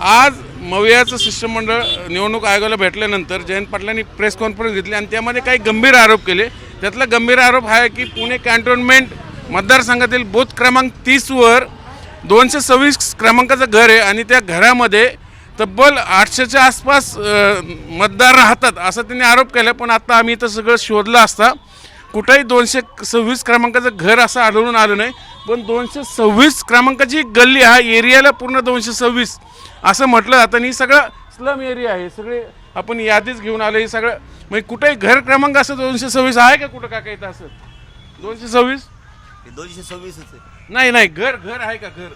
आज मवियाचं शिष्टमंडळ निवडणूक आयोगाला भेटल्यानंतर जयंत पाटलांनी प्रेस कॉन्फरन्स घेतली आणि त्यामध्ये काही गंभीर आरोप केले. त्यातला गंभीर आरोप हा आहे की पुणे कॅन्टोन्मेंट मतदारसंघातील बूथ क्रमांक तीसवर दोनशे सव्वीस क्रमांकाचं घर आहे आणि त्या घरामध्ये तब्बल आठशेच्या आसपास मतदार राहतात असा त्यांनी आरोप केला. पण आता आम्ही इथं सगळं शोधलं असता कुठंही दोनशे सव्वीस क्रमांकाचं घर असं आढळून आलं नाही. पण दोनशे सव्वीस क्रमांकाची गल्ली हा एरियाला पूर्ण दोनशे सव्वीस. असं म्हटलं जातं आणि ही सगळं स्लम एरिया आहे. सगळे आपण यादीच घेऊन आलो. हे सगळं म्हणजे कुठेही घर क्रमांक असं दोनशे सव्वीस आहे का कुठं का काही असं? दोनशे सव्वीस? हे दोनशे सव्वीसच नाही नाही. घर घर आहे का घर?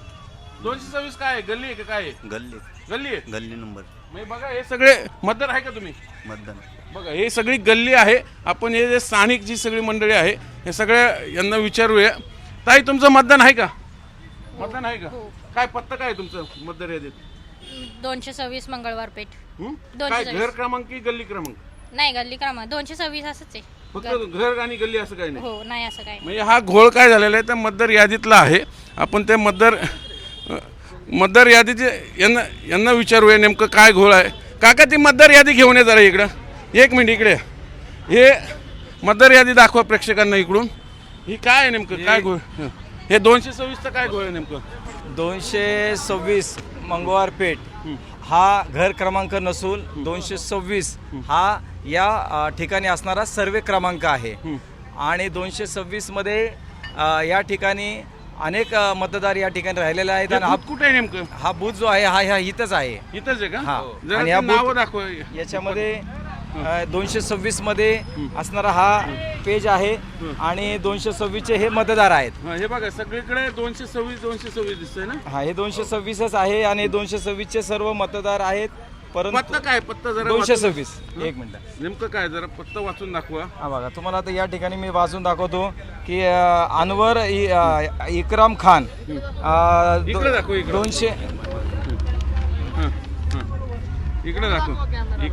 दोनशे सव्वीस काय आहे? गल्ली आहे का काय आहे? गल्ली गल्ली आहे? गल्ली नंबर. म्हणजे बघा हे सगळे मतदार आहे का तुम्ही? मतदान बघा हे सगळी गल्ली आहे. आपण हे जे स्थानिक जी सगळी मंडळी आहे हे सगळ्या यांना विचारूया. ताई तुमचं मतदान आहे का? मतदान आहे का? काय पत्ता काय आहे तुमचं मतदार यादीत? दोनशे सव्वीस मंगळवार पेठ. हं? दोनशे काय सव्वीस. घर क्रमांक की गल्ली क्रमांक? नाही गल्ली क्रमांक. दोनशे सव्वीस असंच आहे. फक्त घर आणि गल्ली असं काही नाही. हो नाही असं काय म्हणजे हा घोळ काय झालेला आहे? त्या मतदार यादीतला आहे. आपण त्या मतदार अ, मतदार यादीचे यांना यांना विचारूया नेमकं काय घोळ आहे. काका ती मतदार यादी घेऊन ये जरा इकडं. एक मिनिट इकडे या. हे मतदार यादी दाखवा प्रेक्षकांना इकडून. ही काय आहे नेमकं? काय घोळ हं. दोनशे सव्वीसचं काय घोळ आहे नेमकं? दोनशे सव्वीस मंगळवार पेठ. हा घर क्रमांक नसून दोनशे सव्वीस हा या अ, ठिकाणी असणारा सर्वे क्रमांक आहे. आणि दोनशे सव्वीसमध्ये या ठिकाणी अनेक अ, मतदार या ठिकाणी राहिलेले आहेत हे आणि हा कुठे आहे नेमकं? हा बूथ जो आहे हा ह्या इथंच आहे. इथंच आहे का? हा. जरा आणि ते बूथ- नावं दाखवा. याच्यामध्ये दोनशे सव्वीसमध्ये असणारा हा पेज आहे आणि दोनशे सव्वीसचे हे मतदार आहेत. हा, हे बघा सगळीकडे दोनशे सव्वीस दोनशे सव्वीस दिसतंय ना? हा हे दोनशे सव्वीसच आहे आणि दोनशे सव्वीसचे सर्व मतदार आहेत परंतु पत्ता काय? पत्ता जरा दोनशे वाचून- सव्वीस एक मिनिट. नेमकं काय? जरा पत्ता वाचून दाखवा. हा बघा तुम्हाला आता या ठिकाणी मी वाचून दाखवतो की अ, अनवर इ- अ, इकराम खान अ, दो- इकडे दाखव, इकडे. दोनशे हं, हं. इकडे दाखव.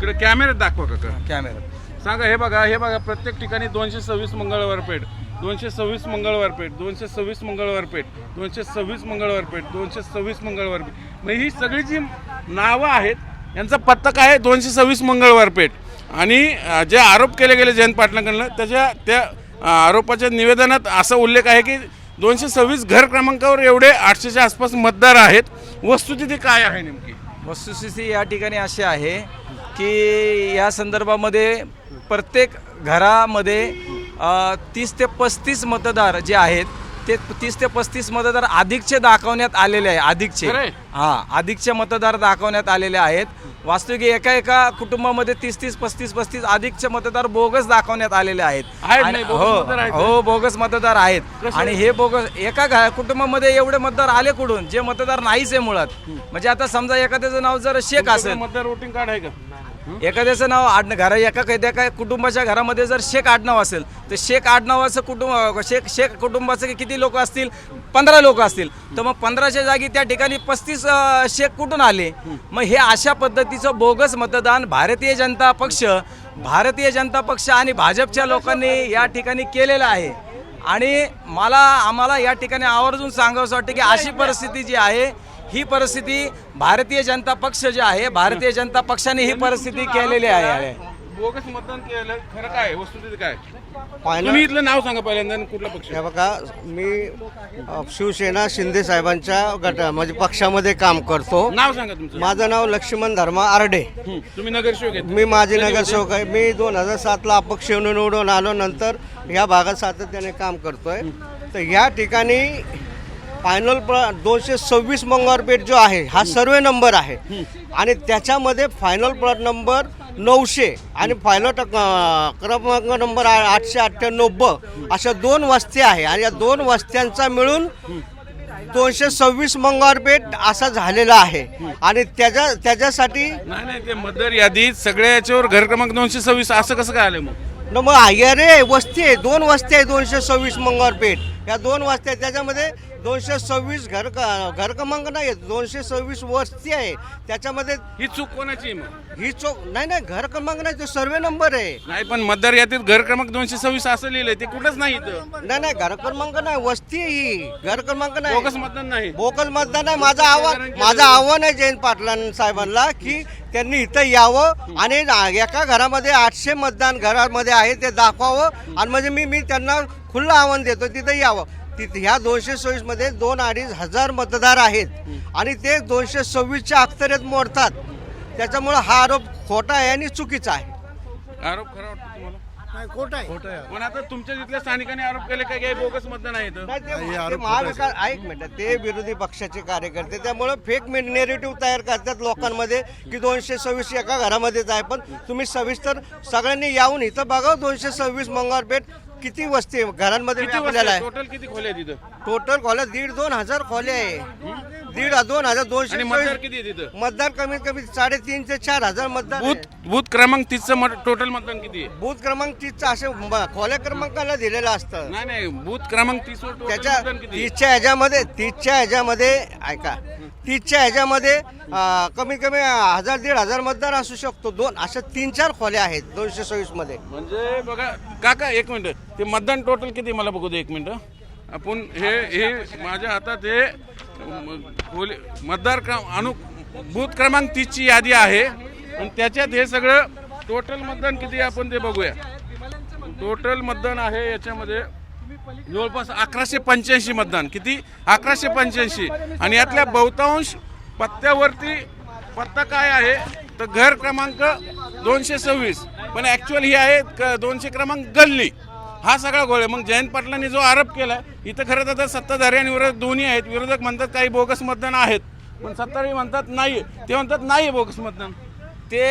इकडे कॅमेऱ्यात दाखवा काका कॅमेरा. सांगा हे बघा हे बघा प्रत्येक ठिकाणी दोनशे सव्वीस मंगळवार पेठ दोनशे सव्वीस मंगळवार पेठ दोनशे सव्वीस मंगळवार पेठ दोनशे सव्वीस मंगळवार पेठ दोनशे सव्वीस मंगळवार पेठ. म्हणजे ही सगळी जी नावं आहेत यांचा पत्ता काय आहे दोनशे सव्वीस मंगळवार पेठ. आणि अं, जे आरोप केले गेले जयंत पाटलांकडनं त्याच्या त्या अं, आरोपाच्या निवेदनात असा उल्लेख आहे की दोनशे सव्वीस घर क्रमांकावर एवढे आठशेच्या आसपास मतदार आहेत. वस्तुस्थिती काय आहे नेमकी? वस्तुस्थिती या ठिकाणी अशी आहे की या संदर्भामध्ये प्रत्येक घरामध्ये तीस ते पस्तीस मतदार जे आहेत ते तीस ते पस्तीस मतदार अधिकचे दाखवण्यात आलेले आहे अधिकचे? हा अधिकचे मतदार दाखवण्यात आलेले आहेत. वास्तविक एका एका कुटुंबामध्ये तीस तीस पस्तीस पस्तीस अधिकचे मतदार बोगस दाखवण्यात आलेले आहेत. हो मतदार आहेत. हो बोगस मतदार आहेत? आणि हे बोगस एका कुटुंबामध्ये एवढे मतदार आले कुठून? जे मतदार नाहीच आहे मुळात. म्हणजे आता समजा एखाद्याचं नाव जर शेख असेल. मतदार वोटिंग कार्ड आहे का? एखाद्याचं नाव आड घरा एका एका काय कुटुंबाच्या घरामध्ये जर शेख आडनाव असेल तर शेख आडनावाचं कुटुंब शेख शेख कुटुंबाचे किती लोक असतील? पंधरा लोक असतील. तर मग पंधराच्या जागी त्या ठिकाणी पस्तीस शेख कुठून आले? मग हे अशा पद्धतीचं बोगस मतदान भारतीय जनता पक्ष भारतीय जनता पक्ष आणि भाजपच्या लोकांनी या ठिकाणी केलेलं आहे. आणि मला आम्हाला या ठिकाणी आवर्जून सांगावंसं वाटतं की अशी परिस्थिती जी आहे ही परिस्थिती भारतीय जनता पक्ष जे आहे भारतीय जनता पक्षाने ही परिस्थिती केलेली आहे बोगस मतदान केलं खरं काय वस्तुस्थिती काय? तुम्ही इथलं नाव सांगा पहिल्यांदा कुठला पक्ष? हे बघा मी अ, शिवसेना शिंदे साहेबांच्या गट म्हणजे पक्षामध्ये काम करतो. नाव सांगा तुमचं. माझं नाव लक्ष्मण धर्मा आरडे. हं, तुम्ही नगरसेवक आहेत. मी माजी नगरसेवक आहे. मी दोन हजार सातला अपक्ष येऊन निवडून आलो नंतर या भागात सातत्याने काम करतोय. तर या ठिकाणी फायनल प्र दोनशे सव्वीस मंगळवारपेठ जो आहे हा सर्वे नंबर आहे. आणि त्याच्यामध्ये फायनल प्लॉट नंबर नऊशे आणि फायनल टक- अं, क्रमांक नंबर आठशे अठ्ठ्याण्णव ब अशा दोन वस्त्या आहे. आणि या दोन वस्त्यांचा मिळून दोनशे सव्वीस मंगळवारपेठ असा झालेला आहे. आणि त्याच्या त्याच्यासाठी नाही नाही ते मतदार यादीत सगळ्या याच्यावर घर क्रमांक दोनशे सव्वीस असं कसं काय आलं मग? न मग अरे वस्ती आहे दोन वस्ती आहे दोनशे सव्वीस मंगळवार पेठ. या दोन वस्त्या आहेत. त्याच्यामध्ये दोनशे सव्वीस घर घर क्रमांक नाही आहेत दोनशे सव्वीस वस्ती आहे. त्याच्यामध्ये ही चूक कोणाची आहे मग? ही चौक नाही नाही घर क्रमांक नाही तो सर्वे नंबर आहे. नाही पण मतदार यादीत घर क्रमांक दोनशे सव्वीस असं लिहिलंय ते कुठंच नाही इथं. नाही नाही घर क्रमांक नाही वस्ती आहे ही. घर क्रमांक नाही. बोगस मतदान नाही. बोकल मतदान आहे माझं आव्हान माझं आव्हान आहे जयंत पाटलां साहेबांना की त्यांनी इथं यावं आणि ना- एका घरामध्ये आठशे मतदान घरामध्ये आहे ते दाखवावं. आणि म्हणजे मी मी त्यांना खुल्लं आव्हान देतो तिथं यावं. तिथे ह्या दोनशे सव्वीसमध्ये दोन अडीच हजार मतदार आहेत. आणि ते दोनशे सव्वीसच्या अख्तरेत मोडतात. त्याच्यामुळं हा आरोप खोटा आहे आणि चुकीचा आहे. आरोप खरा वाटतो तुम्हाला? पण आता तुमच्या तिथल्या स्थानिकांनी आरोप केले काय काही बोगस मतदान आहे इथं? नाही, ते- ते महाविकास ऐक मिनिट ते विरोधी पक्षाचे कार्यकर्ते त्यामुळे फेक नेरेटिव्ह तयार करतात लोकांमध्ये की दोनशे सव्वीस एका घरामध्येच आहे. पण तुम्ही सविस्तर सगळ्यांनी यावून इथं बघा दोनशे सव्वीस मंगळपेठ किती वस्ती आहे, घरांमध्ये किती आपल्याला आहे? टोटल किती खोले आहेत तिथं? टोटल कॉलेज दीड दोन हजार खोले आहे. दीड दोन हजार दोनशे आणि मतदार सव्वीस- किती आहे तिथं? मतदार कमीत कमी साडेतीन ते चार हजार मतदार आहे. बूथ बूथ क्रमांक तीसचं टोटल मतदान किती आहे? बूथ क्रमांक तीसचं असे म- खोल्या क्रमांकाला दिलेलं असतं. नाही नाही बूथ क्रमांक तीस वर total त्याच्या मतदान किती आहे? तीसच्या ह्याच्यामध्ये तीसच्या ह्याच्यामध्ये ऐका. तीसच्या ह्याच्यामध्ये कमीत कमी हजार दीड हजार मतदार असू शकतो. दोन अशा तीन चार खोल्या आहेत दोनशे सव्वीसमध्ये. म्हणजे बघा काका एक मिनिट. ते मतदान टोटल किती? मला बघू दे एक मिनिट. आपण हे हे माझ्या हातात हे म- मतदार क्रम अनु बूथ क्रमांक तीसची यादी आहे. आणि त्याच्यात हे सगळं टोटल मतदान किती आपण ते बघूया. टोटल मतदान आहे याच्यामध्ये जवळपास अकराशे पंच्याऐंशी मतदान. किती? अकराशे पंच्याऐंशी. आणि यातल्या बहुतांश पत्त्यावरती पत्ता काय आहे? तर घर क्रमांक दोनशे सव्वीस. पण ॲक्च्युअल ही आहे क- दोनशे क्रमांक गल्ली. हा सगळा गोळ आहे. मग जयंत पाटलांनी जो आरोप केला इथं खरं तर सत्ताधारी आणि विरोधक दोन्ही आहेत. विरोधक म्हणतात काही बोगस मतदान आहेत. पण सत्ताधारी म्हणतात नाही. ते म्हणतात नाही बोगस मतदान. ते.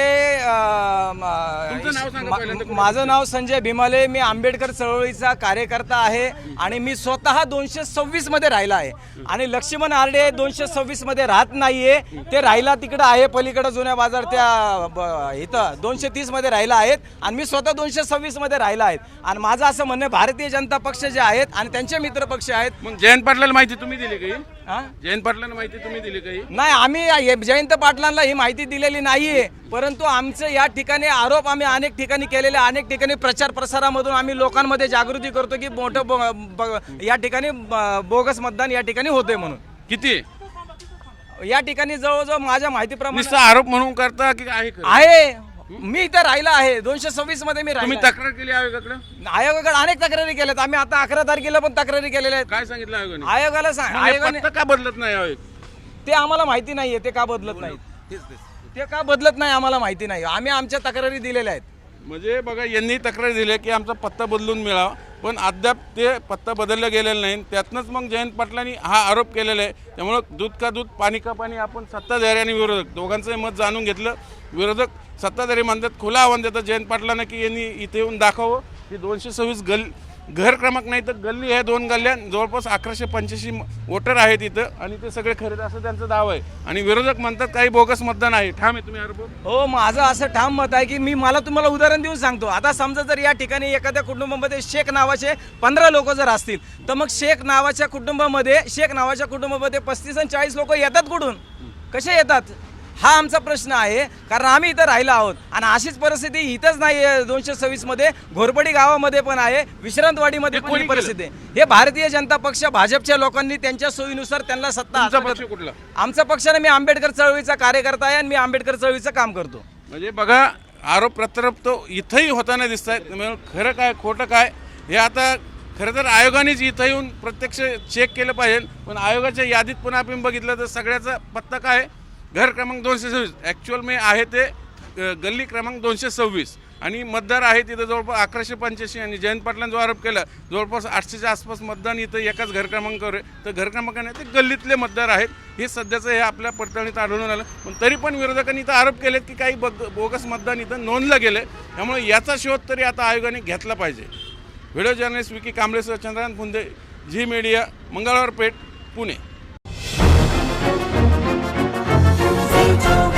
माझं नाव संजय भीमाले मी आंबेडकर चळवळीचा कार्यकर्ता आहे आणि मी स्वतः दोनशे सव्वीसमध्ये राहिला आहे. आणि लक्ष्मण आरडे दोनशे सव्वीसमध्ये राहत नाहीये. ते राहिला तिकडं आहे पलीकडं जुन्या बाजार त्या इथं दोनशे तीसमध्ये राहिला आहेत आणि मी स्वतः दोनशे सव्वीसमध्ये राहिला आहेत आणि माझं असं म्हणणं भारतीय जनता पक्ष जे आहेत आणि त्यांचे मित्र पक्ष आहेत. मग जयंत पाटलाला माहिती तुम्ही दिली काही हा? जयंत पाटलांना माहिती तुम्ही दिली काही? नाही आम्ही हे जयंत पाटलांना ही माहिती दिलेली नाहीये. परंतु आमचे या ठिकाणी आरोप आम्ही अनेक ठिकाणी केलेले अनेक ठिकाणी प्रचार प्रसारामधून आम्ही लोकांमध्ये जागृती करतो की मोठं ब- ब- या ठिकाणी ब- बोगस मतदान या ठिकाणी होतंय म्हणून. किती? या ठिकाणी जवळजवळ माझ्या माहितीप्रमाणे नुसतं आरोप म्हणून करता की आहे खरं? आहे. मी इथं राहिला आहे. दोनशे सव्वीसमध्ये मी तुम्ही राहिला तक्रार केली आयोगाकडे? आयोगाकडे अनेक तक्रारी केल्यात. आम्ही आता अकरा तारखेला पण तक्रारी केलेल्या आहेत. काय सांगितलं आयोगाने? आयोगाला सांग मग हे आयोगाने पत्ता का बदलत नाही आयोग ते आम्हाला माहिती नाहीये. ते का बदलत नाहीत ते का बदलत नाही आम्हाला माहिती नाही. आम्ही आमच्या तक्रारी दिलेल्या आहेत. म्हणजे बघा यांनी तक्रार दिली की आमचा पत्ता बदलून मिळावा पण अद्याप ते पत्ता बदलला गेलेला नाही. त्यातनंच मग जयंत पाटलांनी हा आरोप केलेला आहे. त्यामुळं दूध का दूध पाणी का पाणी आपण सत्ताधारी आणि विरोधक दोघांचं मत जाणून घेतलं. विरोधक सत्ताधारी मानतात खुलं आव्हान देतात जयंत पाटलांना की यांनी इथे येऊन दाखवावं. की दोनशे सव्वीस गल घर क्रमांक नाही तर गल्ली आहे दोन गल्ल्या जवळपास अकराशे पंच्याऐंशी वोटर आहेत इथं आणि ते सगळे खरेदी असं त्यांचं दाव आहे. आणि विरोधक म्हणतात काही बोगस मतदान आहे. ठाम आहे तुम्ही आरोप हो माझं असं ठाम मत आहे की मी मला तुम्हाला उदाहरण देऊन सांगतो. आता समजा जर या ठिकाणी एखाद्या कुटुंबामध्ये शेख नावाचे पंधरा लोक जर असतील तर मग शेख नावाच्या कुटुंबामध्ये शेख नावाच्या कुटुंबामध्ये पस्तीस आणि चाळीस लोक येतात कुठून? कसे येतात? हा आमचा प्रश्न आहे कारण आम्ही इथं राहिलो आहोत. आणि अशीच परिस्थिती इथंच नाही आहे दोनशे सव्वीसमध्ये घोरपडी गावामध्ये पण आहे विश्रांतवाडीमध्ये पण कोणी परिस्थिती आहे. हे भारतीय जनता पक्ष भाजपच्या लोकांनी त्यांच्या सोयीनुसार त्यांना सत्ता आमच्या पक्षाने मी आंबेडकर चळवळीचा कार्यकर्ता आहे आणि मी आंबेडकर चळवळीचं काम करतो. म्हणजे बघा आरोप प्रत्यारोप तो इथंही होताना दिसत आहेत खरं काय खोटं काय हे आता खरं तर आयोगानेच इथं येऊन प्रत्यक्ष चेक केलं पाहिजे. पण आयोगाच्या यादीत पण आपण बघितलं तर सगळ्याचा पत्ता काय आहे? घर क्रमांक दोनशे सव्वीस. ॲक्च्युअल मी आहे ते गल्ली क्रमांक दोनशे सव्वीस. आणि मतदार आहे तिथं जवळपास अकराशे पंच्याऐंशी आणि जयंत पाटलांनी जो आरोप केला जवळपास आठशेच्या आसपास मतदान इथं एकाच घर क्रमांकावर आहे. तर घर क्रमांकाने ते गल्लीतले मतदार आहेत. हे सध्याचं हे आपल्या पडताळणीत आढळून आलं. पण तरी पण विरोधकांनी इथं आरोप केलेत की काही बग बोगस मतदान इथं नोंदलं गेलं त्यामुळे याचा शोध तरी आता आयोगाने घेतला पाहिजे. Video journalist Vicky कांबळेसह Chandrakant Phunde Zee media Mangalwar Peth Pune. Thank you.